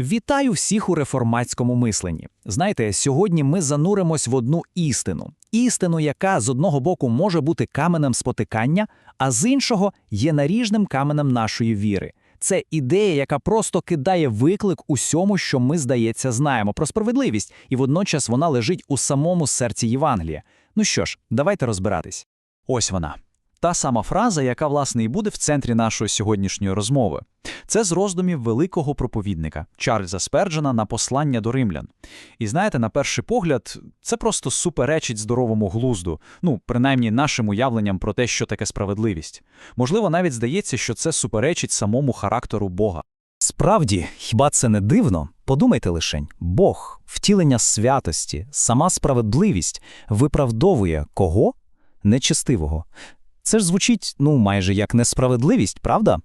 Вітаю всіх у реформатському мисленні. Знаєте, сьогодні ми зануримось в одну істину. Істину, яка з одного боку може бути каменем спотикання, а з іншого є наріжним каменем нашої віри. Це ідея, яка просто кидає виклик усьому, що ми, здається, знаємо про справедливість, і водночас вона лежить у самому серці Євангелія. Ну що ж, давайте розбиратись. Ось вона. Та сама фраза, яка, власне, і буде в центрі нашої сьогоднішньої розмови. Це з роздумів великого проповідника Чарльза Сперджена на послання до римлян. І знаєте, на перший погляд, це просто суперечить здоровому глузду, ну, принаймні нашим уявленням про те, що таке справедливість. Можливо, навіть здається, що це суперечить самому характеру Бога. Справді, хіба це не дивно? Подумайте лишень, Бог, втілення святості, сама справедливість виправдовує кого? Нечестивого. Це ж звучить, ну, майже як несправедливість, правда?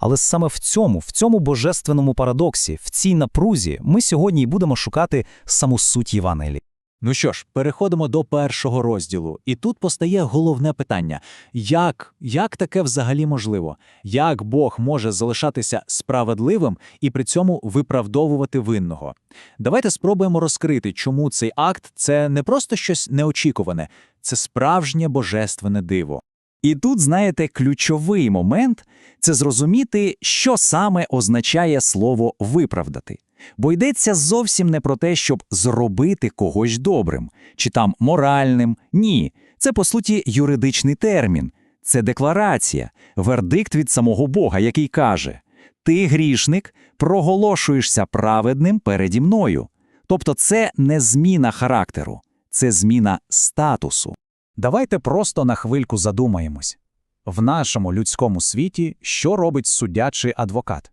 Але саме в цьому, в цьому божественному парадоксі, в цій напрузі ми сьогодні й будемо шукати саму суть Євангелії. Ну що ж, переходимо до першого розділу. І тут постає головне питання: як, як таке взагалі можливо? Як Бог може залишатися справедливим і при цьому виправдовувати винного? Давайте спробуємо розкрити, чому цей акт це не просто щось неочікуване, це справжнє божественне диво. І тут, знаєте, ключовий момент це зрозуміти, що саме означає слово виправдати. Бо йдеться зовсім не про те, щоб зробити когось добрим, чи там моральним. Ні, це по суті юридичний термін, це декларація, вердикт від самого Бога, який каже: Ти, грішник, проголошуєшся праведним переді мною. Тобто, це не зміна характеру, це зміна статусу. Давайте просто на хвильку задумаємось. В нашому людському світі що робить суддя чи адвокат?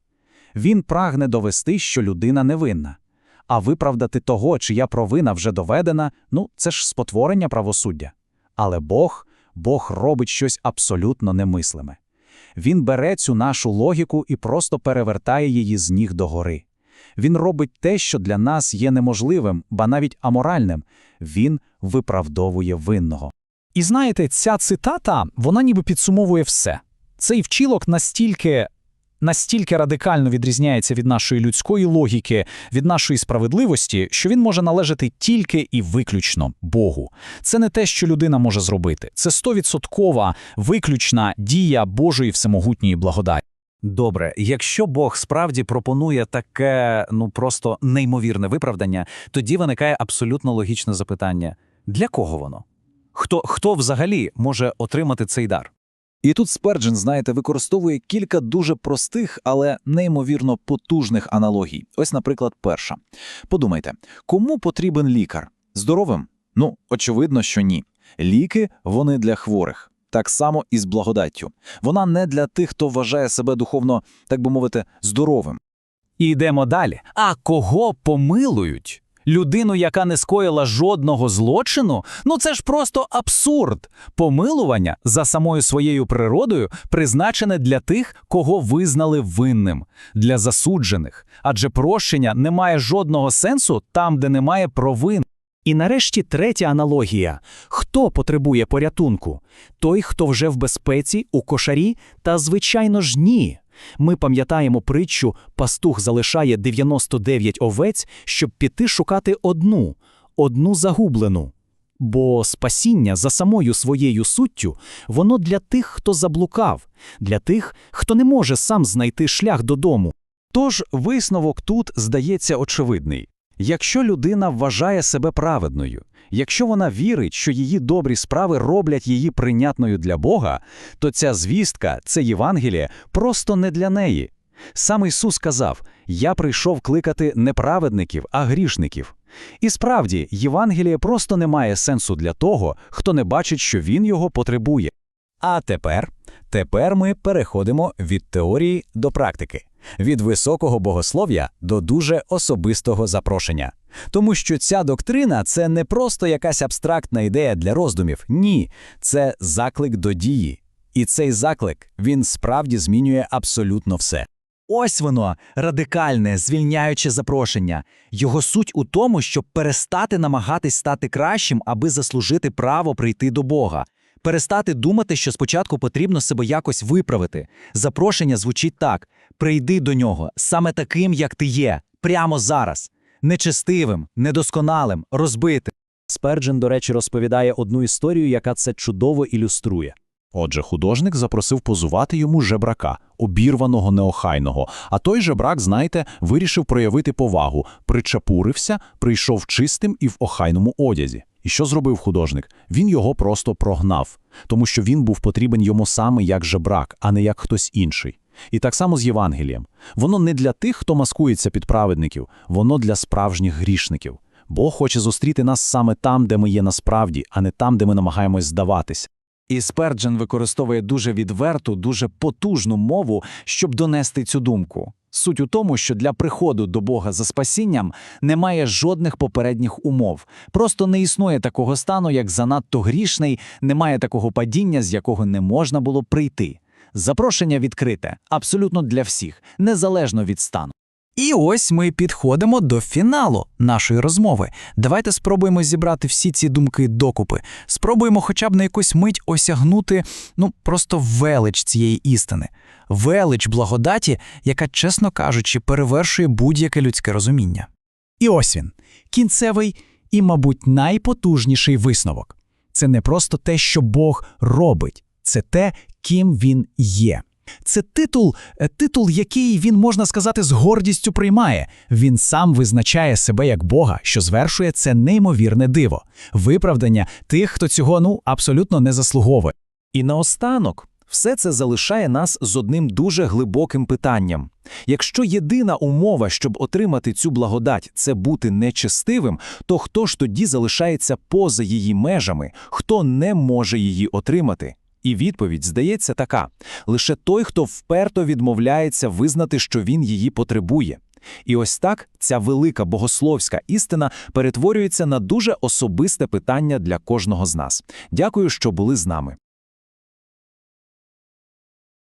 Він прагне довести, що людина невинна. А виправдати того, чия провина вже доведена, ну це ж спотворення правосуддя. Але Бог, Бог робить щось абсолютно немислиме. Він бере цю нашу логіку і просто перевертає її з ніг догори. Він робить те, що для нас є неможливим, ба навіть аморальним. Він виправдовує винного. І знаєте, ця цитата, вона ніби підсумовує все. Цей вчілок настільки, настільки радикально відрізняється від нашої людської логіки, від нашої справедливості, що він може належати тільки і виключно Богу. Це не те, що людина може зробити. Це стовідсоткова, виключна дія Божої всемогутньої благодаті. Добре, якщо Бог справді пропонує таке, ну просто неймовірне виправдання, тоді виникає абсолютно логічне запитання: для кого воно? Хто, хто взагалі може отримати цей дар? І тут Сперджен, знаєте, використовує кілька дуже простих, але неймовірно потужних аналогій. Ось, наприклад, перша. Подумайте, кому потрібен лікар? Здоровим? Ну, очевидно, що ні. Ліки вони для хворих. Так само і з благодаттю. Вона не для тих, хто вважає себе духовно, так би мовити, здоровим. І йдемо далі. А кого помилують? Людину, яка не скоїла жодного злочину, ну це ж просто абсурд. Помилування за самою своєю природою призначене для тих, кого визнали винним, для засуджених, адже прощення не має жодного сенсу там, де немає провин. І нарешті третя аналогія: хто потребує порятунку? Той, хто вже в безпеці, у кошарі, та звичайно ж ні. Ми пам'ятаємо притчу пастух залишає 99 овець, щоб піти шукати одну, одну загублену. Бо спасіння за самою своєю суттю воно для тих, хто заблукав, для тих, хто не може сам знайти шлях додому. Тож висновок тут здається очевидний. Якщо людина вважає себе праведною, якщо вона вірить, що її добрі справи роблять її прийнятною для Бога, то ця звістка, це Євангеліє, просто не для неї. Сам Ісус сказав: Я прийшов кликати не праведників, а грішників. І справді, Євангеліє просто не має сенсу для того, хто не бачить, що він його потребує. А тепер, тепер ми переходимо від теорії до практики від високого богослов'я до дуже особистого запрошення. Тому що ця доктрина це не просто якась абстрактна ідея для роздумів, ні, це заклик до дії. І цей заклик він справді змінює абсолютно все. Ось воно радикальне, звільняюче запрошення. Його суть у тому, щоб перестати намагатись стати кращим, аби заслужити право прийти до Бога. Перестати думати, що спочатку потрібно себе якось виправити. Запрошення звучить так: прийди до нього саме таким, як ти є, прямо зараз. Нечестивим, недосконалим, розбитим. Сперджен, до речі, розповідає одну історію, яка це чудово ілюструє. Отже, художник запросив позувати йому жебрака, обірваного неохайного, а той жебрак, знаєте, вирішив проявити повагу, причапурився, прийшов чистим і в охайному одязі. І що зробив художник? Він його просто прогнав, тому що він був потрібен йому саме як жебрак, а не як хтось інший. І так само з Євангелієм. Воно не для тих, хто маскується під праведників, воно для справжніх грішників. Бог хоче зустріти нас саме там, де ми є насправді, а не там, де ми намагаємось здаватися. І Сперджен використовує дуже відверту, дуже потужну мову, щоб донести цю думку. Суть у тому, що для приходу до Бога за спасінням немає жодних попередніх умов. Просто не існує такого стану, як занадто грішний, немає такого падіння, з якого не можна було прийти. Запрошення відкрите абсолютно для всіх, незалежно від стану. І ось ми підходимо до фіналу нашої розмови. Давайте спробуємо зібрати всі ці думки докупи. Спробуємо хоча б на якусь мить осягнути ну просто велич цієї істини, велич благодаті, яка, чесно кажучи, перевершує будь-яке людське розуміння. І ось він кінцевий і, мабуть, найпотужніший висновок. Це не просто те, що Бог робить, це те, ким він є. Це титул, е, титул, який він, можна сказати, з гордістю приймає. Він сам визначає себе як Бога, що звершує це неймовірне диво, виправдання тих, хто цього ну абсолютно не заслуговує. І наостанок, все це залишає нас з одним дуже глибоким питанням. Якщо єдина умова, щоб отримати цю благодать, це бути нечестивим, то хто ж тоді залишається поза її межами, хто не може її отримати? І відповідь здається така: лише той, хто вперто відмовляється визнати, що він її потребує. І ось так ця велика богословська істина перетворюється на дуже особисте питання для кожного з нас. Дякую, що були з нами.